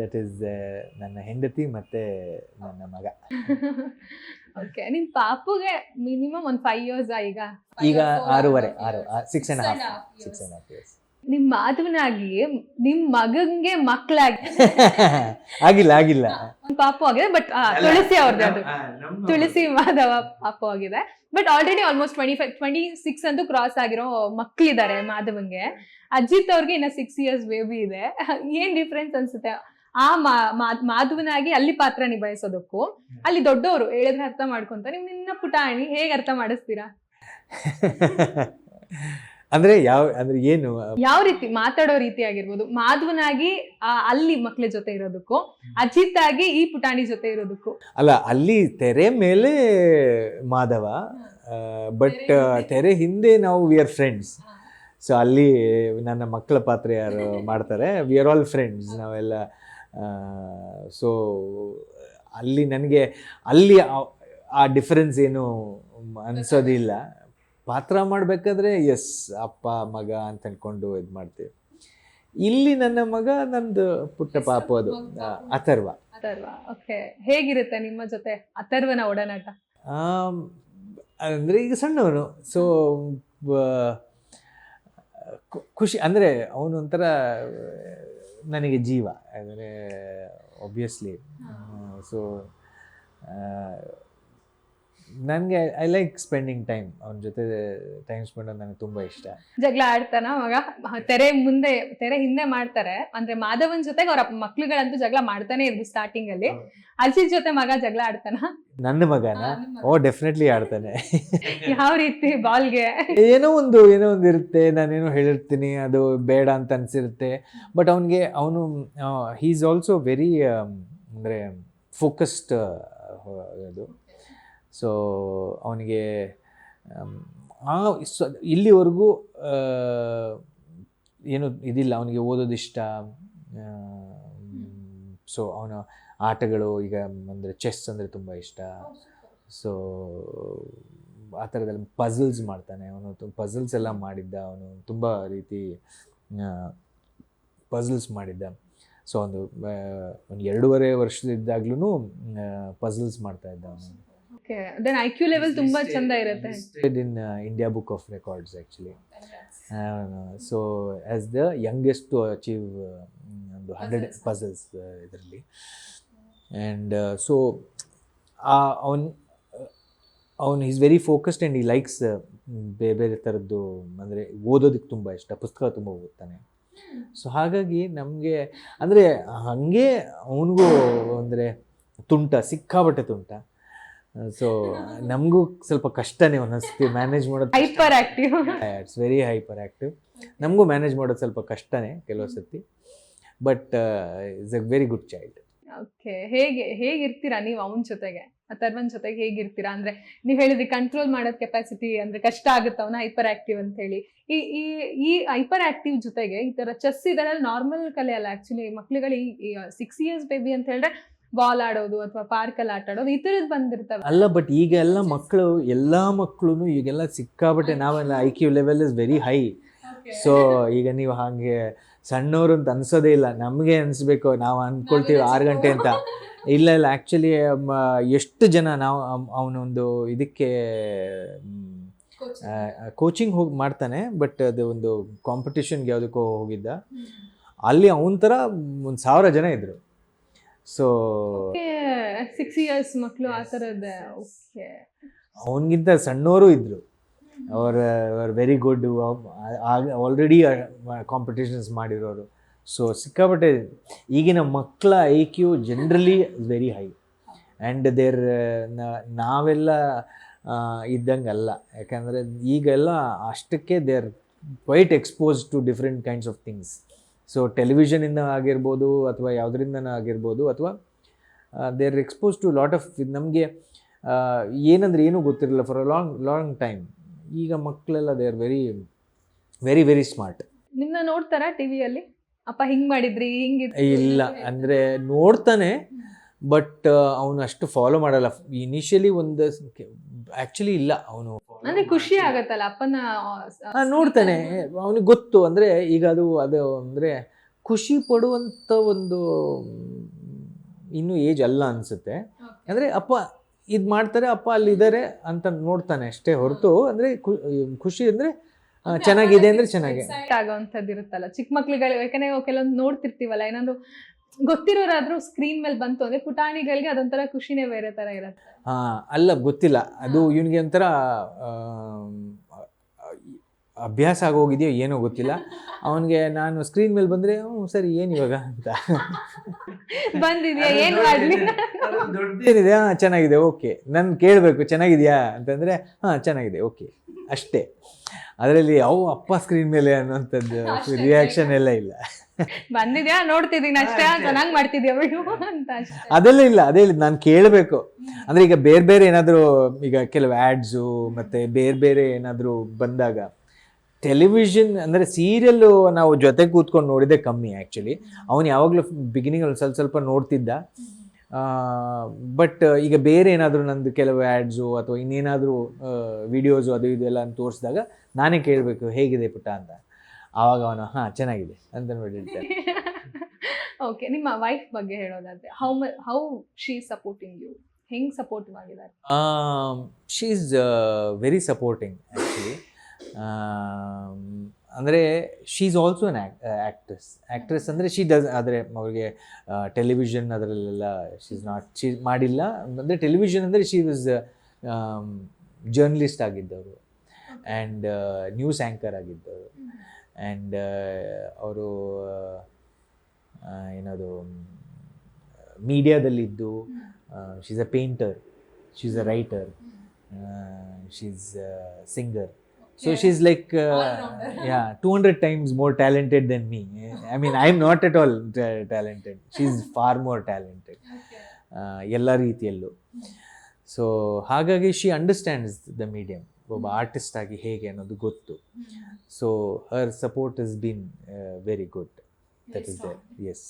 That is ನನ್ನ ಹೆಂಡತಿ ಮತ್ತೆ ನನ್ನ ಮಗ. ಓಕೆ ನಿನ್ ಪಾಪುಗೆ ಮಿನಿಮಮ್ ಒಂದು ಫೈವ್ ಇಯರ್ಸ್ ಈಗ? ಈಗ ಆರೂವರೆ ಆರು six and half six and half years ನಿಮ್ ಮಾಧವನಾಗಿ ನಿಮ್ ಮಗಂಗೆ ಮಕ್ಕಳಾಗಿ ಆಗಿಲ್ಲ ಆಗಿಲ್ಲ. ಒಂದ್ ಪಾಪು ಆಗಿದೆ ಬಟ್ ತುಳಸಿ ಅವ್ರದ್ದು ಅದು. ತುಳಸಿ ಮಾಧವ ಪಾಪು ಆಗಿದೆ. But already almost twenty five twenty six ಅಂತೂ ಕ್ರಾಸ್ ಆಗಿರೋ ಮಕ್ಕಳಿದ್ದಾರೆ ಮಾಧವಂಗೆ ಅಜಿತ್ ಅವ್ರಿಗೆ ಇನ್ನ ಸಿಕ್ಸ್ ಇಯರ್ಸ್ ಬೇಬಿ ಇದೆ. ಏನ್ ಡಿಫ್ರೆನ್ಸ್ ಅನ್ಸುತ್ತೆ? ಆ ಮಾಧವನಾಗಿ ಅಲ್ಲಿ ಪಾತ್ರ ನಿಭಾಯಿಸೋದಕ್ಕೂ ಅಲ್ಲಿ ದೊಡ್ಡವರು ಹೇಳಿದ್ರೆ ಅರ್ಥ ಮಾಡ್ಕೊಂತ ನೀವು ನಿನ್ನ ಪುಟಾಣಿ ಹೇಗೆ ಅರ್ಥ ಮಾಡಿಸ್ತೀರಾ? ಅಂದ್ರೆ ಯಾವ ಅಂದ್ರೆ ಏನು? ಯಾವ ರೀತಿ ಮಾತಾಡೋ ರೀತಿ ಆಗಿರ್ಬೋದು. ಮಾಧುವನಾಗಿ ಅಲ್ಲಿ ಮಕ್ಕಳ ಜೊತೆ ಇರೋದಕ್ಕೂ ಅಜಿತ್ ಆಗಿ ಈ ಪುಟಾಣಿ ಜೊತೆ ಇರೋದಕ್ಕೂ. ಅಲ್ಲ ಅಲ್ಲಿ ತೆರೆ ಮೇಲೆ ಮಾಧವ ಬಟ್ ತೆರೆ ಹಿಂದೆ. ನಾವು ವಿ ಆರ್ ಫ್ರೆಂಡ್ಸ್ ಸೊ ಅಲ್ಲಿ ನನ್ನ ಮಕ್ಕಳ ಪಾತ್ರ ಯಾರು ಮಾಡ್ತಾರೆ ವಿ ಆರ್ ಆಲ್ ಫ್ರೆಂಡ್ಸ್ ನಾವೆಲ್ಲ. ಸೊ ಅಲ್ಲಿ ನನಗೆ ಅಲ್ಲಿ ಆ- ಡಿಫರೆನ್ಸ್ ಏನು ಅನಿಸೋದಿಲ್ಲ. ಪಾತ್ರ ಮಾಡಬೇಕಾದ್ರೆ ಎಸ್ ಅಪ್ಪ ಮಗ ಅಂತ ಅಂದ್ಕೊಂಡು ಇದು ಮಾಡ್ತೀವಿ. ಇಲ್ಲಿ ನನ್ನ ಮಗ ನಂದು ಪುಟ್ಟ ಪಾಪ ಅದು. ಅಥರ್ವ. ಅಥರ್ವ ಓಕೆ ಹೇಗಿರುತ್ತೆ ನಿಮ್ಮ ಜೊತೆ ಅಥರ್ವನ ಒಡನಾಟ? ಅಂದರೆ ಈಗ ಸಣ್ಣವನು. ಸೊ ಖುಷಿ ಅಂದರೆ ಅವನು ಒಂಥರ ನನಗೆ ಜೀವ ಅಂದರೆ ಒಬ್ವಿಯಸ್ಲಿ ಸೊ ನನಗೆ ಐ ಲೈಕ್ ಸ್ಪೆಂಡಿಂಗ್ ಟೈಮ್ ಅವನ ಜೊತೆ ಟೈಮ್ ಸ್ಪೆಂಡ್ ನನಗೆ ತುಂಬಾ ಇಷ್ಟ. ಜಗಳ ಆಡ್ತಾನ ಮಗ ತೆರೆ ಮುಂದೆ ತೆರೆ ಹಿಂದೆ ಮಾಡ್ತಾರೆ. ಅಂದ್ರೆ ಮಾಧವನ್ ಜೊತೆಗೆ ಅವ್ರ ಮಕ್ಳುಗಳಂತೂ ಜಗಳ ಮಾಡ್ತಾನೆ ಇದ್ರು ಸ್ಟಾರ್ಟಿಂಗ್ ಅಲ್ಲಿ. ಅಜಿತ್ ಜೊತೆ ಮಗ ಜಗಳ ಆಡ್ತಾನ. ನನ್ನ ಮಗನ? ಓ ಡೆಫಿನೆಟ್ಲಿ ಆಡ್ತಾನೆ. ಯಾವ ರೀತಿ ಬಾಲ್ಗೆ? ಏನೋ ಒಂದು ಏನೋ ಒಂದು ಇರುತ್ತೆ. ನಾನೇನೋ ಹೇಳಿರ್ತೀನಿ ಅದು ಬೇಡ ಅಂತ ಅನ್ಸಿರುತ್ತೆ. ಬಟ್ ಅವನಿಗೆ ಅವನು ಹೀ ಈಸ್ ಆಲ್ಸೋ ವೆರಿ ಅಂದ್ರೆ ಫೋಕಸ್ಡ್ ಇದು ಸೊ ಅವನಿಗೆ ಆ ಇಲ್ಲಿವರೆಗೂ ಏನು ಇದಿಲ್ಲ. ಅವನಿಗೆ ಓದೋದು ಇಷ್ಟ. ಸೊ, ಅವನ ಆಟಗಳು, ಈಗ ಅಂದರೆ ಚೆಸ್ ಅಂದರೆ ತುಂಬ ಇಷ್ಟ. ಸೊ ಆ ಥರದಲ್ಲಿ ಪಝಲ್ಸ್ ಮಾಡ್ತಾನೆ. ಅವನು ಪಝಲ್ಸ್ ಎಲ್ಲ ಮಾಡಿದ್ದ. ಅವನು ತುಂಬ ರೀತಿ ಪಝಲ್ಸ್ ಮಾಡಿದ್ದ. ಸೊ ಒಂದು ಒಂದು ಎರಡೂವರೆ ವರ್ಷದಿದ್ದಾಗ್ಲೂ ಪಝಲ್ಸ್ ಮಾಡ್ತಾ ಇದ್ದ ಅವನು ದೆನ್ ಐ ಕ್ಯೂ ಲೆವೆಲ್ ತುಂಬಾ ಚಂದ ಇರುತ್ತೆ. In India book of records actually so as the youngest to achieve ಒಂದು ಹಂಡ್ರೆಡ್ ಪಝಲ್ಸ್ ಇದರಲ್ಲಿ. ಆ್ಯಂಡ್ ಸೊ ಅವನ್ ಅವನು ಈಸ್ ವೆರಿ ಫೋಕಸ್ಡ್ ಆ್ಯಂಡ್ ಈ ಲೈಕ್ಸ್ ಬೇರೆ ಬೇರೆ ಥರದ್ದು ಅಂದರೆ ಓದೋದಕ್ಕೆ ತುಂಬ ಇಷ್ಟ ಪುಸ್ತಕ ತುಂಬ ಓದ್ತಾನೆ. ಸೊ ಹಾಗಾಗಿ ನಮಗೆ ಅಂದರೆ ಹಾಗೆ ಅವನಿಗೂ ಅಂದರೆ ತುಂಟ ಸಿಕ್ಕಾಬಟ್ಟೆ ತುಂಟ. ಸೊ ನಮಗೂ ಸ್ವಲ್ಪ ಕಷ್ಟನೇ ಒಂದೊಂದ್ಸತಿ ಮ್ಯಾನೇಜ್ ಮಾಡೋದು hyper active it's very hyper active ನಮಗೂ ಮ್ಯಾನೇಜ್ ಮಾಡೋದು ಸ್ವಲ್ಪ ಕಷ್ಟನೇ ಕೆಲವು ಸತಿ but is a very good child okay ಹೇಗೆ ಹೇಗಿರ್ತೀರಾ ನೀವು ಅವನ ಜೊತೆಗೆ? ಅಥರ್ವನ್ ಜೊತೆಗೆ ಹೇಗಿರ್ತೀರಾ? ಅಂದ್ರೆ ನೀವು ಹೇಳಿದ್ರಿ ಕಂಟ್ರೋಲ್ ಮಾಡೋದ್ ಕೆಪಾಸಿಟಿ ಅಂದ್ರೆ ಕಷ್ಟ ಆಗುತ್ತೆ ಅವನ ಹೈಪರ್ ಆಕ್ಟಿವ್ ಅಂತ ಹೇಳಿ ಈ ಈ ಈ ಹೈಪರ್ ಆಕ್ಟಿವ್ ಜೊತೆಗೆ ಈ ತರ ಚೆಸ್ ಇದರಲ್ಲಿ ನಾರ್ಮಲ್ ಕಲೆ ಅಲ್ಲ ಆಕ್ಚುಲಿ ಮಕ್ಳುಗಳು ಈ ಸಿಕ್ಸ್ ಇಯರ್ಸ್ ಬೇಬಿ ಅಂತ ಹೇಳಿದ್ರೆ ಬಾಲ್ ಆಡೋದು ಅಥವಾ ಪಾರ್ಕಲ್ಲಿ ಆಟ ಆಡೋದು ಈ ತರದ್ ಬಂದಿರ್ತವೆ. ಅಲ್ಲ ಬಟ್ ಈಗ ಎಲ್ಲ ಮಕ್ಕಳು ಎಲ್ಲ ಮಕ್ಕಳು ಈಗೆಲ್ಲ ಸಿಕ್ಕಾಬಟ್ಟೆ ನಾವೆಲ್ಲ I Q level is very high so ಈಗ ನೀವು ಹಾಗೆ ಸಣ್ಣವರು ಅಂತ ಅನ್ಸೋದೇ ಇಲ್ಲ. ನಮಗೆ ಅನಿಸ್ಬೇಕು ನಾವು ಅನ್ಕೊಳ್ತೀವಿ ಆರು ಗಂಟೆ ಅಂತ. ಇಲ್ಲ ಇಲ್ಲ ಆ್ಯಕ್ಚುಲಿ ಎಷ್ಟು ಜನ ನಾವು ಅವನೊಂದು ಇದಕ್ಕೆ ಕೋಚಿಂಗ್ ಹೋಗಿ ಮಾಡ್ತಾನೆ ಬಟ್ ಅದು ಒಂದು ಕಾಂಪಿಟೇಷನ್ಗೆ ಯಾವುದಕ್ಕೋ ಹೋಗಿದ್ದ. ಅಲ್ಲಿ ಅವನ ಥರ ಒಂದು ಸಾವಿರ ಜನ ಇದ್ದರು ಸೊ ಸಿಕ್ಸ್ ಇಯರ್ಸ್ ಮಕ್ಕಳು ಆ ಥರದ್ದೇ ಓಕೆ. ಅವನಿಗಿಂತ ಸಣ್ಣವರು ಇದ್ದರು ಅವರ ವೆರಿ ಗುಡ್ ಆಲ್ರೆಡಿ ಕಾಂಪಿಟೇಷನ್ಸ್ ಮಾಡಿರೋರು. ಸೊ ಸಿಕ್ಕಾಪಟ್ಟೆ ಈಗಿನ ಮಕ್ಕಳ I Q generally very high and there ನಾವೆಲ್ಲ ಇದ್ದಂಗೆ ಅಲ್ಲ ಯಾಕಂದರೆ ಈಗೆಲ್ಲ ಅಷ್ಟಕ್ಕೆ they are quite expose to different kinds of things so ಟೆಲಿವಿಷನಿಂದ ಆಗಿರ್ಬೋದು ಅಥವಾ ಯಾವುದರಿಂದ ಆಗಿರ್ಬೋದು ಅಥವಾ they are expose to lot of ನಮಗೆ ಏನಂದ್ರೆ ಏನೂ ಗೊತ್ತಿರಲಿಲ್ಲ for a long long time ಈಗ ಮಕ್ಕಳೆಲ್ಲ they are very very very smart ನಿನ್ನ ನೋಡ್ತಾರಾ ಟಿವಿಯಲ್ಲಿ ಅಪ್ಪ ಹಿಂಗೆ ಮಾಡಿದ್ರಿ ಹಿಂಗೆ ಇಲ್ಲ ಅಂದರೆ ನೋಡ್ತಾನೆ ಬಟ್ ಅವನು ಅಷ್ಟು ಫಾಲೋ ಮಾಡಲ್ಲ. ಇನಿಷಿಯಲಿ ಒಂದು ಆ್ಯಕ್ಚುಲಿ ಇಲ್ಲ. ಅವನು ಅಂದ್ರೆ ಖುಷಿ ಆಗತ್ತಲ್ಲ ಅಪ್ಪನ ನೋಡ್ತಾನೆ. ಅವನಿಗೆ ಗೊತ್ತು. ಅಂದ್ರೆ ಈಗ ಅದು ಅದು ಅಂದ್ರೆ ಖುಷಿ ಪಡುವಂತ ಒಂದು ಇನ್ನು ಏಜ್ ಅಲ್ಲ ಅನ್ಸುತ್ತೆ. ಅಂದ್ರೆ ಅಪ್ಪ ಇದು ಮಾಡ್ತಾರೆ ಅಪ್ಪ ಅಲ್ಲಿ ಇದ್ದಾರೆ ಅಂತ ನೋಡ್ತಾನೆ ಅಷ್ಟೇ ಹೊರತು. ಅಂದ್ರೆ ಖುಷಿ ಅಂದ್ರೆ ಚೆನ್ನಾಗಿದೆ ಅಂದ್ರೆ ಚೆನ್ನಾಗಿ. ಆಗೋವಂಥದ್ದು ಇರುತ್ತಲ್ಲ ಚಿಕ್ಕ ಮಕ್ಳಿಗೆ ಯಾಕಂದ್ರೆ ಕೆಲವೊಂದು ನೋಡ್ತಿರ್ತೀವಲ್ಲ ಏನಾದ್ರು ಗೊತ್ತಿರೋರಾದ್ರೂ ಸ್ಕ್ರೀನ್ ಮೇಲೆ ಬಂತು ಅಂದ್ರೆ ಪುಟಾಣಿಗಳಿಗೆ ಅದೊಂಥರ ಖುಷಿನೇ ಬೇರೆ ತರ ಇರತ್ತೆ. ಹಾ ಅಲ್ಲ ಗೊತ್ತಿಲ್ಲ. ಅದು ಇವನಿಗೆ ಒಂಥರ ಅಭ್ಯಾಸ ಆಗೋಗಿದೆಯೋ ಏನೋ ಗೊತ್ತಿಲ್ಲ. ಅವನಿಗೆ ನಾನು ಸ್ಕ್ರೀನ್ ಮೇಲೆ ಬಂದರೆ ಹ್ಞೂ ಸರಿ ಏನು ಇವಾಗ? ಅಂತ. ಬಂದಿದ್ಯಾ? ಏನು ಮಾಡ್ಲಿ? ಏನಿದೆ? ಹಾಂ ಚೆನ್ನಾಗಿದೆ ಓಕೆ. ನಾನು ಕೇಳಬೇಕು ಚೆನ್ನಾಗಿದೆಯಾ? ಅಂತಂದರೆ ಹಾಂ ಚೆನ್ನಾಗಿದೆ ಓಕೆ. ಅಷ್ಟೇ. ಅದರಲ್ಲಿ ಅವು ಅಪ್ಪ ಸ್ಕ್ರೀನ್ ಮೇಲೆ ಅನ್ನೋಂಥದ್ದು ರಿಯಾಕ್ಷನ್ ಎಲ್ಲ ಇಲ್ಲ. ಬಂದಿದ್ಯಾ? ನೋಡ್ತಿದ್ದೀನಿ ಅಷ್ಟೇ ಚೆನ್ನಾಗಿ ಮಾಡ್ತಿದ್ಯಾ ಬಿಡು ಅಂತ ಅಷ್ಟೇ. ಅದೆಲ್ಲ ಇಲ್ಲ ಅದೇ ಇಲ್ಲ ನಾನು ಕೇಳಬೇಕು. ಅಂದರೆ ಈಗ ಬೇರೆ ಬೇರೆ ಏನಾದರೂ ಈಗ ಕೆಲವು ಆ್ಯಡ್ಸು ಮತ್ತು ಬೇರೆ ಬೇರೆ ಏನಾದರೂ ಬಂದಾಗ ಟೆಲಿವಿಷನ್ ಅಂದರೆ ಸೀರಿಯಲ್ಲು ನಾವು ಜೊತೆ ಕೂತ್ಕೊಂಡು ನೋಡಿದೆ ಕಮ್ಮಿ ಆ್ಯಕ್ಚುಲಿ ಅವನು ಯಾವಾಗಲೂ ಬಿಗಿನಿಂಗಲ್ಲಿ ಸ್ವಲ್ಪ ಸ್ವಲ್ಪ ನೋಡ್ತಿದ್ದ. ಬಟ್ ಈಗ ಬೇರೆ ಏನಾದರೂ ನಂದು ಕೆಲವು ಆ್ಯಡ್ಸು ಅಥವಾ ಇನ್ನೇನಾದರೂ ವಿಡಿಯೋಸು ಅದು ಇದು ಎಲ್ಲ ತೋರಿಸಿದಾಗ ನಾನೇ ಕೇಳಬೇಕು ಹೇಗಿದೆ ಪುಟ್ಟ ಅಂತ. ಆವಾಗ ಅವನು ಹಾಂ ಚೆನ್ನಾಗಿದೆ ಅಂತ ನೋಡಿರ್ತಾರೆ. ಓಕೆ ನಿಮ್ಮ ವೈಫ್ ಬಗ್ಗೆ ಹೇಳೋದಾದ್ರೆ how how she supporting you ಹೆಂಗೆ ಸಪೋರ್ಟಿವ್ ಆಗಿದ್ದಾರೆ she is very supporting actually ಅಂದರೆ she is also an actress actress ಅಂದರೆ ಶೀ ಡಸ್ ಆದರೆ ಅವ್ರಿಗೆ ಟೆಲಿವಿಷನ್ ಅದರಲ್ಲೆಲ್ಲ ಶಿ ಇಸ್ ನಾಟ್ ಶಿ ಮಾಡಿಲ್ಲ. ಅಂದರೆ ಟೆಲಿವಿಷನ್ ಅಂದರೆ ಶಿ ವಾಸ್ ಜರ್ನಲಿಸ್ಟ್ ಆಗಿದ್ದವರು. ಆ್ಯಂಡ್ ನ್ಯೂಸ್ ಆ್ಯಂಕರ್ ಆಗಿದ್ದವರು. ಆ್ಯಂಡ್ ಅವರು ಏನದು ಮೀಡಿಯಾದಲ್ಲಿದ್ದು she's a painter she's a writer she is singer like yeah two hundred times more talented than me I mean I am not at all talented she is far more talented ಎಲ್ಲ ರೀತಿಯಲ್ಲೂ. So ಹಾಗಾಗಿ she understands the medium ಒಬ್ಬ artist ಆಗಿ ಹೇಗೆ ಅನ್ನೋದು ಗೊತ್ತು. So her support is been very good that is there is